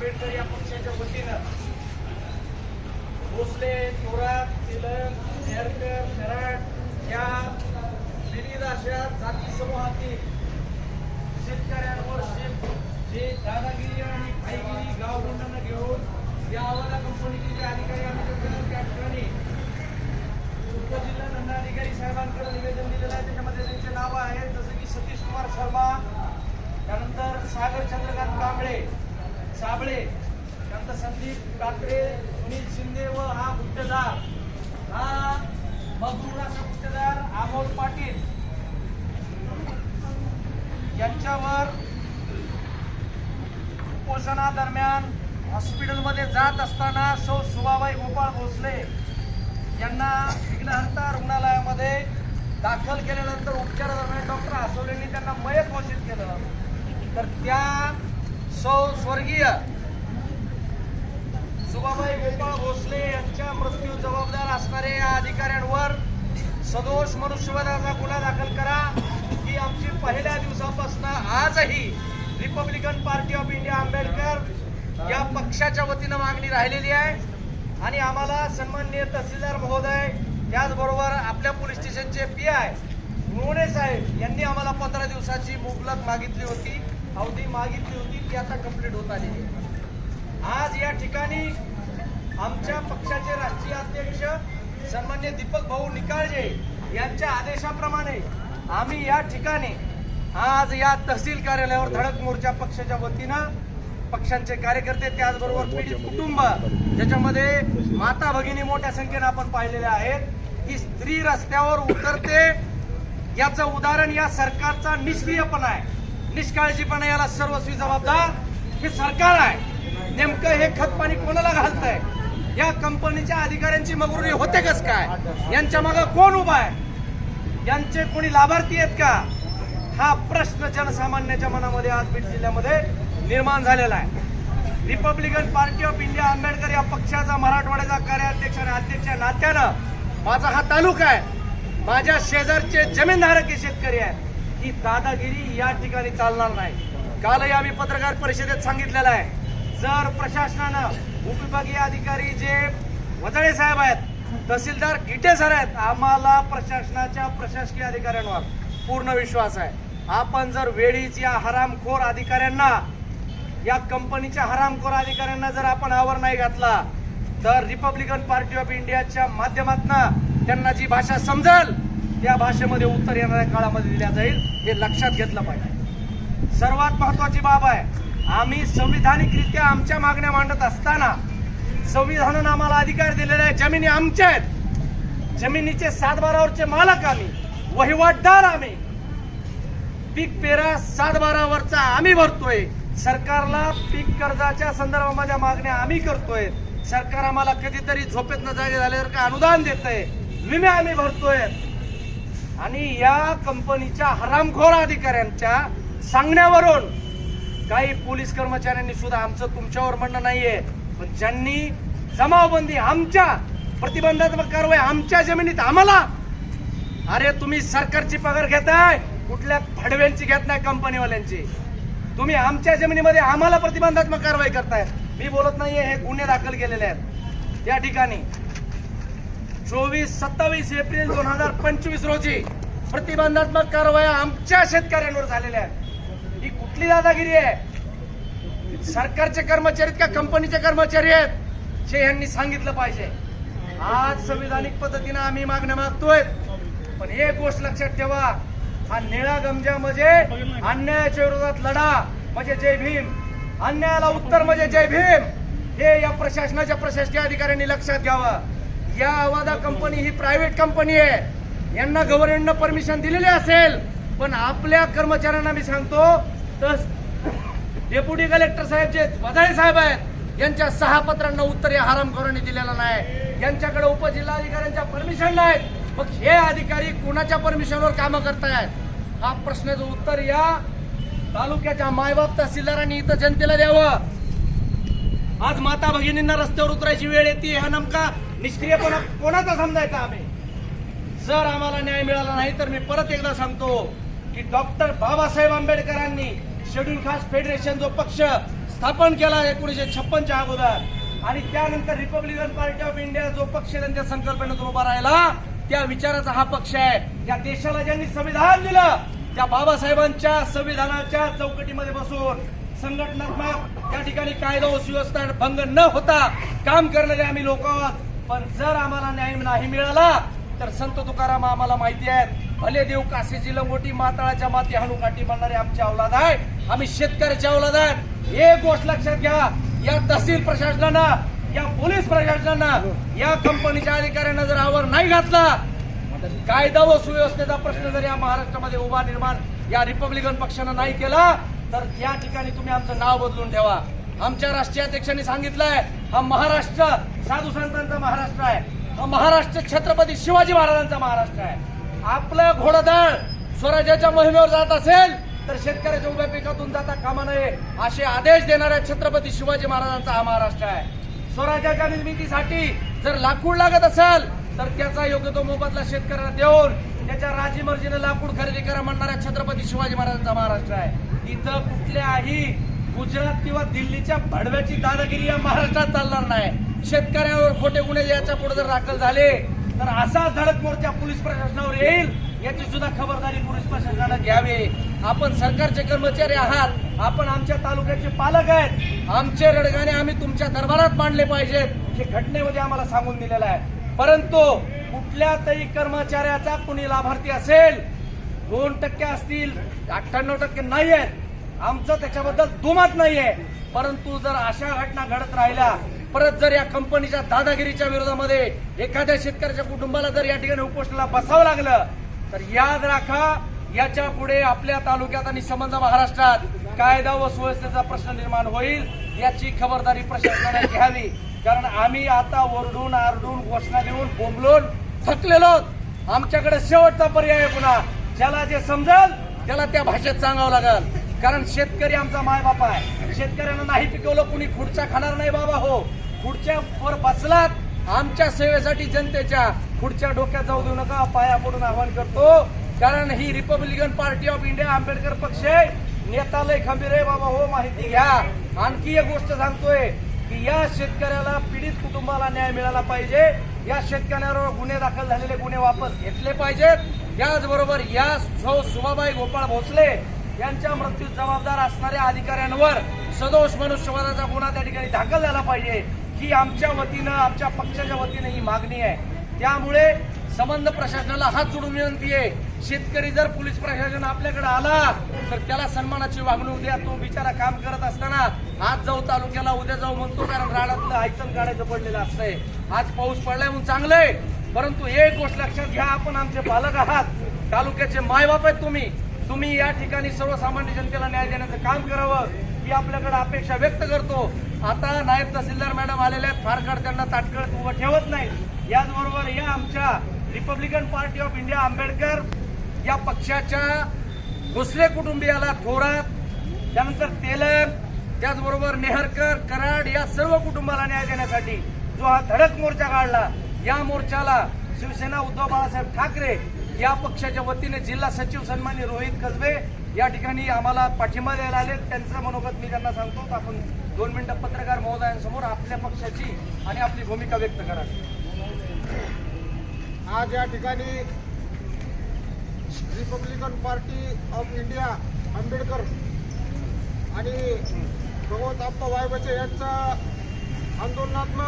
आंबेडकर या पक्षाच्या वतीनं भोसले थोरात तिलक नेरकर कराड या विविध अशा जाती समूहातील शेतकऱ्यांवर शेत जे दादागिरी आणि भाईगिरी गावगुंडांना घेऊन या आवाला कंपनीचे जे अधिकारी आम्ही त्या ठिकाणी उपजिल्हा दंडाधिकारी साहेबांकडे निवेदन दिलेलं आहे. त्याच्यामध्ये त्यांचे नावं आहेत जसं की सतीश कुमार शर्मा त्यानंतर सागर चंद्रकांत कांबळे साबळे त्यानंतर संदीप कात्रे सुनील शिंदे व हा गुप्तदार. हा मगरूर असा गुप्तदार अमोल पाटील. यांच्यावर उपोषणादरम्यान हॉस्पिटलमध्ये जात असताना सौ सुभाबाई गोपाळ भोसले यांना विघ्नहर्ता रुग्णालयामध्ये दाखल केल्यानंतर उपचारादरम्यान डॉक्टर आसोलेंनी त्यांना मयत घोषित केलं. तर त्या सौ स्वर्गीय सुभाबाई गोपाळ भोसले यांच्या मृत्यू जबाबदार असणाऱ्या या अधिकाऱ्यांवर सदोष मनुष्यवधाचा गुन्हा दाखल करा. ही आमची पहिल्या दिवसापासून आजही Republican party of India Ambedkar या पक्षाच्या वतीनं मागणी राहिलेली आहे. आणि आम्हाला सन्माननीय तहसीलदार महोदय त्याचबरोबर आपल्या पोलीस स्टेशनचे पी आय मोणे साहेब यांनी आम्हाला पंधरा दिवसाची मुबलक मागितली होती. अवधी मागितली होती ती आता कंप्लीट होत आलेली आहे. आज या ठिकाणी आमच्या पक्षाचे राष्ट्रीय अध्यक्ष सन्मान्य दीपक भाऊ निकाळजे यांच्या आदेशाप्रमाणे आम्ही या ठिकाणी आज या तहसील कार्यालयावर धडक मोर्चा पक्षाच्या वतीनं पक्षांचे कार्यकर्ते त्याचबरोबर पीडित कुटुंब ज्याच्यामध्ये माता भगिनी मोठ्या संख्येनं आपण पाहिलेल्या आहेत की स्त्री रस्त्यावर उतरते याचं उदाहरण या सरकारचा निष्क्रियपणा आहे. निष्काळजीपणा याला सर्वस्वी जबाबदार हे सरकार आहे. नेमकं हे खत पाणी कोणाला घालतंय? या कंपनीच्या अधिकाऱ्यांची मगरुरी होते कस काय? यांच्या मागे कोण उभा आहे? यांचे कोणी लाभार्थी आहेत का? हा प्रश्न जनसामान्याच्या मनामध्ये आज बीड जिल्ह्यामध्ये निर्माण झालेला आहे. Republican party of India Ambedkar या पक्षाचा मराठवाड्याचा कार्याध्यक्ष आणि अध्यक्ष नात्यानं माझा हा तालुका आहे. माझ्या शेजारचे जमीनधारक हे शेतकरी आहेत. ही दादागिरी या ठिकाणी चालणार नाही. कालही आम्ही पत्रकार परिषदेत सांगितलेलं आहे. जर प्रशासनानं उपविभागीय अधिकारी जे वजळे साहेब आहेत तहसीलदार गिटे सर आहेत आम्हाला प्रशासनाच्या प्रशासकीय अधिकाऱ्यांवर पूर्ण विश्वास आहे. आपण जर वेळीच या हरामखोर अधिकाऱ्यांना या कंपनीच्या हरामखोर अधिकाऱ्यांना जर आपण आवर नाही घातला तर रिपब्लिकन पार्टी ऑफ इंडियाच्या माध्यमातून त्यांना जी भाषा समजाल त्या भाषेमध्ये उत्तर येणाऱ्या काळामध्ये दिल्या जाईल हे लक्षात घेतलं पाहिजे. सर्वात महत्वाची बाब आहे आम्ही संविधानिकरित्या आमच्या मागण्या मांडत असताना संविधानानं आम्हाला अधिकार दिलेले आहे जमिनी आमच्या आहेत. जमिनीचे सातबारावरचे मालक आम्ही वहिवाटदार आम्ही. पीक पेरा सातबारावरचा आम्ही भरतोय. सरकारला पीक कर्जाच्या संदर्भामध्ये मागण्या आम्ही करतोय. सरकार आम्हाला कधीतरी झोपेत न जागे झाल्यावर का अनुदान आहे विमे आम्ही भरतोय. आणि या कंपनीच्या हरामखोर अधिकाऱ्यांच्या सांगण्यावरून काही पोलीस कर्मचाऱ्यांनी सुद्धा आमचं तुमच्यावर म्हणणं नाहीये. पण ज्यांनी जमावबंदी आमच्या प्रतिबंधात्मक कारवाई आमच्या जमिनीत आम्हाला अरे तुम्ही सरकारची पगार घेताय कुठल्या फडव्यांची घेत नाही कंपनीवाल्यांची. तुम्ही आमच्या जमिनीमध्ये आम्हाला प्रतिबंधात्मक कारवाई करताय मी बोलत नाहीये हे गुन्हे दाखल केलेले आहेत. या ठिकाणी चोवीस सत्तावीस एप्रिल दोन हजार पंचवीस रोजी प्रतिबंधात्मक कारवाया आमच्या शेतकऱ्यांवर झालेल्या आहेत. ही कुठली दादागिरी आहे? सरकारचे कर्मचारी का कंपनीचे कर्मचारी आहेत? हे यांनी सांगितलं पाहिजे. आज संविधानिक पद्धतीनं आम्ही मागण्या मागतोय. पण एक गोष्ट लक्षात ठेवा हा निळा गमजा म्हणजे अन्यायाच्या विरोधात लढा म्हणजे जय भीम. अन्यायाला उत्तर म्हणजे जय भीम. हे या प्रशासनाच्या प्रशासकीय अधिकाऱ्यांनी लक्षात घ्यावं. या आवादा कंपनी ही प्रायव्हेट कंपनी आहे. यांना गव्हर्नमेंटनं परमिशन दिलेली असेल पण आपल्या कर्मचाऱ्यांना मी सांगतो तर डेप्युटी कलेक्टर साहेब जे वजाळे साहेब आहेत यांच्या सहा पत्रांना उत्तर या हरामखोरांनी दिलेलं नाही. यांच्याकडे उपजिल्हाधिकाऱ्यांच्या परमिशन नाहीत मग हे अधिकारी कुणाच्या परमिशनवर कामं करतायत? हा प्रश्नाचं उत्तर या तालुक्याच्या मायबाप तहसीलदारांनी इथं जनतेला द्यावं. आज माता भगिनींना रस्त्यावर उतरायची वेळ येते हा नमका. निष्क्रियपणा कोणाचा समजायचा आम्ही? जर आम्हाला न्याय मिळाला नाही तर मी परत एकदा सांगतो की डॉक्टर बाबासाहेब आंबेडकरांनी शेड्यूल खास फेडरेशन जो पक्ष स्थापन केला एकोणीसशे छप्पनच्या अगोदर आणि त्यानंतर रिपब्लिकन पार्टी ऑफ इंडिया जो पक्ष त्यांच्या संकल्पनेतून उभा राहिला त्या विचाराचा हा पक्ष आहे. या देशाला ज्यांनी संविधान दिलं त्या बाबासाहेबांच्या संविधानाच्या चौकटीमध्ये बसून संघटनात्मक त्या ठिकाणी कायदा व सुव्यवस्था भंग न होता काम करणारे आम्ही लोक आहोत. पण जर आम्हाला न्याय नाही मिळाला तर संत तुकाराम आम्हाला माहिती आहेत भले देव काशीची लंगोटी माताळाच्या माती हाणू काठी बनणारे आमचे औलाद आहे आम्ही शेतकऱ्याचे औलाद आहेत. एक गोष्ट लक्षात घ्या या तहसील प्रशासनानं या पोलीस प्रशासनानं या कंपनीच्या अधिकाऱ्यांना जर आवर नाही घातला कायदा व सुव्यवस्थेचा प्रश्न जर या महाराष्ट्रामध्ये उभा निर्माण या रिपब्लिकन पक्षानं नाही केला तर या ठिकाणी तुम्ही आमचं नाव बदलून ठेवा. आमच्या राष्ट्रीय अध्यक्षांनी सांगितलंय हा महाराष्ट्र साधू संतांचा महाराष्ट्र आहे. हा महाराष्ट्र छत्रपती शिवाजी महाराजांचा महाराष्ट्र आहे. आपलं घोडदळ स्वराज्याच्या मोहिमेवर जात असेल तर शेतकऱ्याच्या उभ्या पिकातून जाता कामा नये असे आदेश देणाऱ्या छत्रपती शिवाजी महाराजांचा हा महाराष्ट्र आहे. स्वराज्याच्या निर्मितीसाठी जर लाकूड लागत असेल तर त्याचा योग्य तो मोबदला शेतकऱ्याला देऊन त्याच्या राजी मर्जीने लाकूड खरेदी करा म्हणणाऱ्या छत्रपती शिवाजी महाराजांचा महाराष्ट्र आहे. इथं कुठल्याही गुजरात किंवा दिल्लीच्या भडव्याची दादागिरी या महाराष्ट्रात चालणार नाही. शेतकऱ्यावर खोटे गुन्हे याच्यापुढे जर दाखल झाले तर असाच धडक मोर्चा पोलीस प्रशासनावर येईल याची सुद्धा खबरदारी पोलीस प्रशासनानं घ्यावी. आपण सरकारचे कर्मचारी आहात आपण आमच्या तालुक्याचे पालक आहेत. आमचे रडगाणे आम्ही तुमच्या दरबारात मांडले पाहिजेत हे घटनेमध्ये आम्हाला सांगून दिलेलं आहे. परंतु कुठल्या तरी कर्मचाऱ्याचा कुणी लाभार्थी असेल दोन टक्के असतील अठ्ठ्याण्णव टक्के नाही आहेत आमचं त्याच्याबद्दल दुमत नाहीये. परंतु जर अशा घटना घडत राहिल्या परत जर या कंपनीच्या दादागिरीच्या विरोधामध्ये एखाद्या शेतकऱ्याच्या कुटुंबाला जर या ठिकाणी उपोषणाला बसावं लागलं तर याद राखा याच्यापुढे आपल्या तालुक्यात आणि संबंध महाराष्ट्रात कायदा व सुव्यवस्थेचा प्रश्न निर्माण होईल याची खबरदारी प्रशासनाने घ्यावी. कारण आम्ही आता ओरडून आरडून घोषणा देऊन बोंबलून थकलेलो आहोत. आमच्याकडे शेवटचा पर्याय पुन्हा. ज्याला जे समजेल त्याला त्या भाषेत सांगावं लागेल. कारण शेतकरी आमचा मायबाप आहे. शेतकऱ्यांना नाही पिकवलं कुणी खुर्च्या खाणार नाही बाबा हो. खुर्च्या वर बसलात आमच्या सेवेसाठी जनतेच्या खुर्च्या डोक्यात जाऊ देऊ नका पाया पडून आवाहन करतो. कारण ही Republican party of India Ambedkar पक्ष आहे. नेता लय खंबीर आहे बाबा हो माहिती घ्या. आणखी एक गोष्ट सांगतोय की या शेतकऱ्याला पीडित कुटुंबाला न्याय मिळाला पाहिजे. या शेतकऱ्यावर गुन्हे दाखल झालेले गुन्हे वापस घेतले पाहिजेत. त्याचबरोबर या सौ सुभाबाई गोपाळ भोसले यांच्या मृत्यू जबाबदार असणाऱ्या अधिकाऱ्यांवर सदोष मनुष्यवधाचा गुन्हा त्या ठिकाणी दाखल झाला पाहिजे. ही आमच्या वतीनं आमच्या पक्षाच्या वतीनं ही मागणी आहे. त्यामुळे संबंध प्रशासनाला हात जोडून विनंती आहे. शेतकरी जर पोलीस प्रशासन आपल्याकडे आला तर त्याला सन्मानाची वागणूक द्या. तो बिचारा काम करत असताना आज जाऊ तालुक्याला उद्या जाऊ म्हणतो कारण राणातलं आयचन काढायचं पडलेलं असतंय. आज पाऊस पडलाय म्हणून चांगलंय. परंतु एक गोष्ट लक्षात घ्या आपण आमचे पालक आहात. तालुक्याचे मायबाप आहेत तुम्ही. तुम्ही या ठिकाणी सर्वसामान्य जनतेला न्याय देण्याचं काम करावं ही आपल्याकडे अपेक्षा व्यक्त करतो. आता नायब तहसीलदार मॅडम आलेल्या आहेत फार काळ त्यांना ताटकळत उभं ठेवत नाही. याचबरोबर या आमच्या Republican party of India Ambedkar या पक्षाच्या भोसले कुटुंबियाला थोरात त्यानंतर तेलंग त्याचबरोबर नेहरकर कराड या सर्व कुटुंबाला न्याय देण्यासाठी जो हा धडक मोर्चा काढला या मोर्चाला शिवसेना उद्धव बाळासाहेब ठाकरे या पक्षाच्या वतीने जिल्हा सचिव सन्मानी रोहित कसबे या ठिकाणी आम्हाला पाठिंबा द्यायला आले त्यांचं मनोगत मी त्यांना सांगतो. आपण दोन मिनिटं पत्रकार महोदयांसमोर आपल्या पक्षाची आणि आपली भूमिका व्यक्त करा. आज या ठिकाणी Republican party of India Ambedkar आणि भगवत आप्पा वायबचे यांचा आंदोलनात्मक